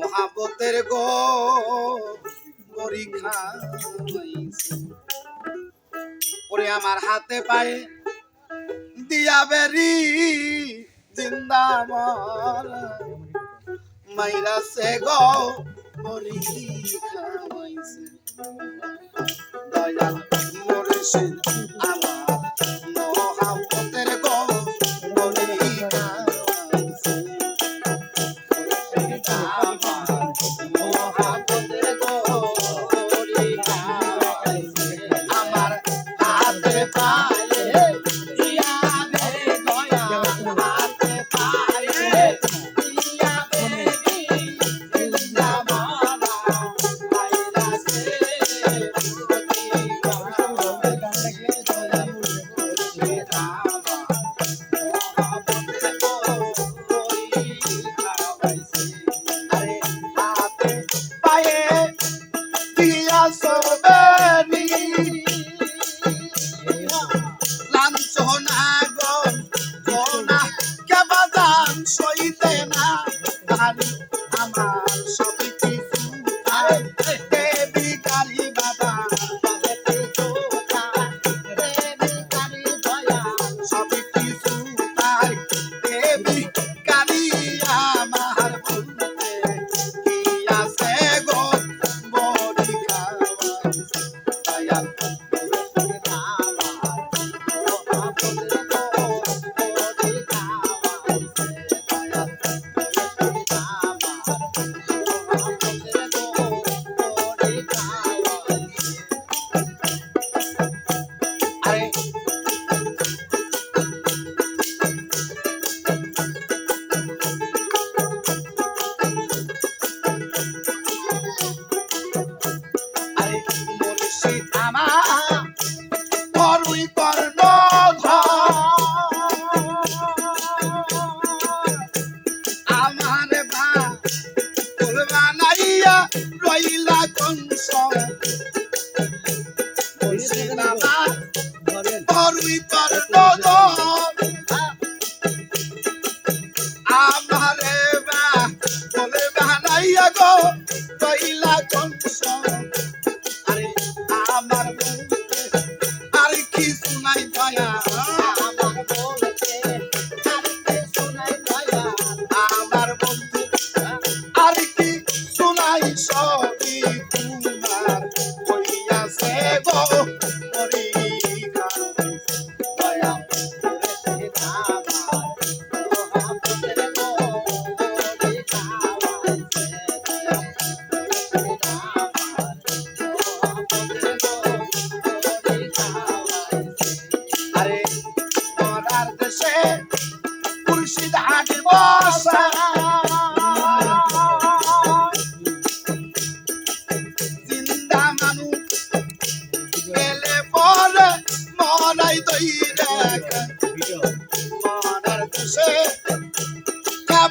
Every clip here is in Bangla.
মহাবতের গো, পরীক্ষা পরে আমার হাতে পায়ে দিয়া বেরি, জিন্দা মাইরা সে গো, পরীক্ষা Dayal Por mi para todo. Isso na Ipanha. Ah.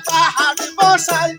পাহাড় বসাই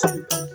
是。